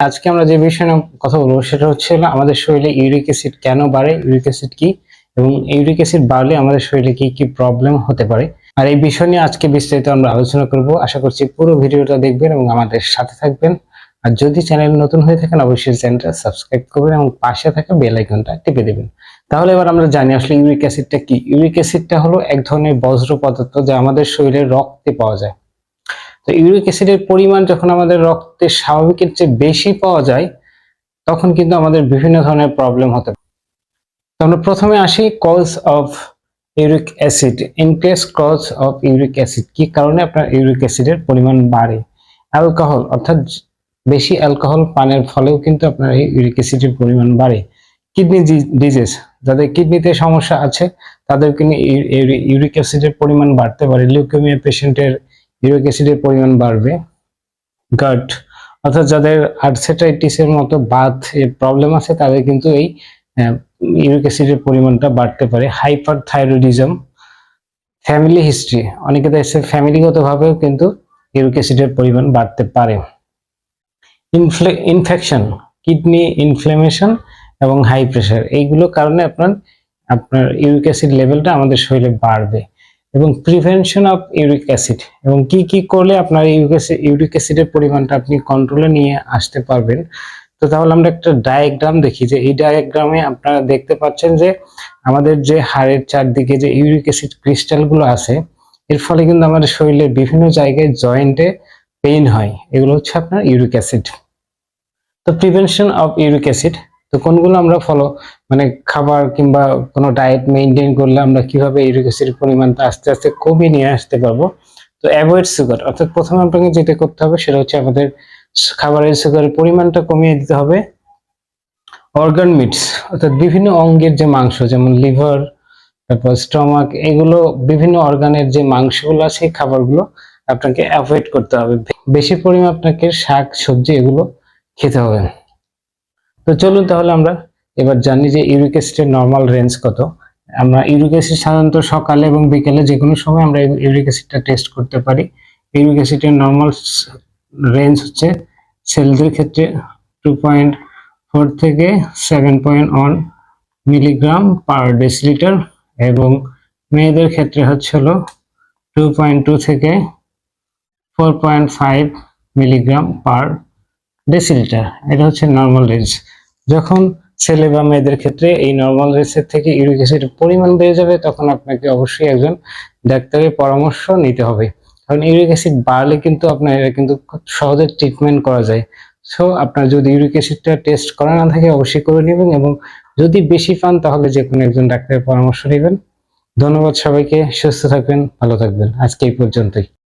আজকে আমরা যে বিষয় কথা বলব সেটা হচ্ছে আমাদের শরীরে ইউরিক অ্যাসিড কেন বাড়ে, ইউরিক অ্যাসিড কি, এবং ইউরিক অ্যাসিড বাড়লে আমাদের শরীরে কি কি প্রবলেম হতে পারে। আর এই বিষয় নিয়ে আজকে বিস্তারিত আমরা আলোচনা করব। আশা করছি পুরো ভিডিওটা দেখবেন এবং আমাদের সাথে থাকবেন। আর যদি চ্যানেল নতুন হয়ে থাকেন, অবশ্যই চ্যানেলটা সাবস্ক্রাইব করবেন এবং পাশে থাকা বেল আইকনটা টিপে দেবেন। তাহলে এবার আমরা জানি আসলে ইউরিক অ্যাসিডটা কি। ইউরিক অ্যাসিডটা হলো এক ধরনের বজ্র পদার্থ যা আমাদের শরীরে রক্তে পাওয়া যায়। তো ইউরিক অ্যাসিডের পরিমাণ যখন আমাদের রক্তে স্বাভাবিকের চেয়ে বেশি পাওয়া যায়, তখন কিন্তু আমাদের বিভিন্ন ধরনের প্রবলেম হতে পারে। তো আমরা প্রথমে আসি cause of uric acid increase cause of uric acid কি কারণে আপনার ইউরিক অ্যাসিডের পরিমাণ বাড়ে? অ্যালকোহল অর্থাৎ বেশি অ্যালকোহল পানের ফলেও কিন্তু আপনার এই ইউরিক অ্যাসিডের পরিমাণ বাড়ে। কিডনি ডিজিজ যাদের কিডনিতে সমস্যা আছে তাদের কিন্তু ইউরিক অ্যাসিডের পরিমাণ বাড়তে পারে। লিউকেমিয়া পেশেন্টের ইউরিক অ্যাসিডের পরিমাণ বাড়বে। গাট অর্থাৎ যাদের আর্থেটাইটিসের মতো বাত প্রবলেম আছে, তাদের কিন্তু এই ইউরিক অ্যাসিডের পরিমাণটা বাড়তে পারে। হাইপার থাইরয়েডিজম ফ্যামিলি হিস্ট্রি অনেকে দেখছে ফ্যামিলিগতভাবেও কিন্তু ইউরিক অ্যাসিডের পরিমাণ বাড়তে পারে। ইনফেকশন কিডনি ইনফ্লেমেশন এবং হাই প্রেশার এইগুলো কারণে আপনার আপনার ইউরিক অ্যাসিড লেভেলটা আমাদের শরীরে বাড়বে। এবং প্রিভেনশন অফ ইউরিক অ্যাসিড এবং কি কি করলে আপনার ইউরিক অ্যাসিড ইউরিক অ্যাসিডের পরিমাণটা আপনি কন্ট্রোলে নিয়ে আসতে পারবেন। তো তাহলে আমরা একটা ডায়াগ্রাম দেখি যে এই ডায়াগ্রামে আপনারা দেখতে পাচ্ছেন যে আমাদের যে হাড়ের চারদিকে যে ইউরিক অ্যাসিড ক্রিস্টালগুলো আছে, এর ফলে কিন্তু আমাদের শরীরের বিভিন্ন জায়গায় জয়েন্টে পেইন হয়। এগুলো হচ্ছে আপনার ইউরিক অ্যাসিড তো প্রিভেনশন অফ ইউরিক অ্যাসিড তো কোনগুলো আমরা ফলো মানে খাবার কিংবা কোনো ডায়েট মেনটেন করলে আমরা কীভাবে অ্যাসিডের পরিমাণটা আস্তে আস্তে কমিয়ে নিয়ে আসতে পারব? তো অ্যাভয়েড সুগার অর্থাৎ প্রথমে আপনাকে যেটা করতে হবে সেটা হচ্ছে আমাদের খাবারের সুগারের পরিমাণটা কমিয়ে দিতে হবে। অর্গান মিটস অর্থাৎ বিভিন্ন অঙ্গের যে মাংস, যেমন লিভার তারপর স্টমাক এগুলো বিভিন্ন অর্গানের যে মাংসগুলো আছে এই খাবারগুলো আপনাকে অ্যাভয়েড করতে হবে। বেশি পরিমাণ আপনাকে শাক, সবজি এগুলো খেতে হবে। তো চলুন তাহলে আমরা এবার জানি যে ইউরিক অ্যাসিডের নর্মাল রেঞ্জ কত। আমরা ইউরিক অ্যাসিড সাধারণত সকালে এবং বিকেলে যে কোনো সময় আমরা ইউরিক অ্যাসিডটা টেস্ট করতে পারি। ইউরিক অ্যাসিডের নর্মাল রেঞ্জ হচ্ছে ছেলেদের ক্ষেত্রে টু পয়েন্ট ফোর থেকে seven point one milligram per decilitre এবং মেয়েদের ক্ষেত্রে হচ্ছে টু পয়েন্ট টু থেকে four point five milligram per decilitre এটা হচ্ছে নর্মাল রেঞ্জ যখন ছেলে বা মেয়েদের ক্ষেত্রে এই নর্মাল রেঞ্জের থেকে ইউরিক অ্যাসিডের পরিমাণ বেড়ে যাবে, তখন আপনাকে অবশ্যই একজন ডাক্তারের পরামর্শ নিতে হবে। কারণ ইউরিক অ্যাসিড বাড়লে কিন্তু আপনার এটা কিন্তু খুব সহজে ট্রিটমেন্ট করা যায়। সো আপনার যদি ইউরিক অ্যাসিডটা টেস্ট করা না থাকে, অবশ্যই করে নেবেন এবং যদি বেশি পান, তাহলে যে কোনো একজন ডাক্তারের পরামর্শ নেবেন। ধন্যবাদ সবাইকে, সুস্থ থাকবেন, ভালো থাকবেন। আজকে এই পর্যন্তই।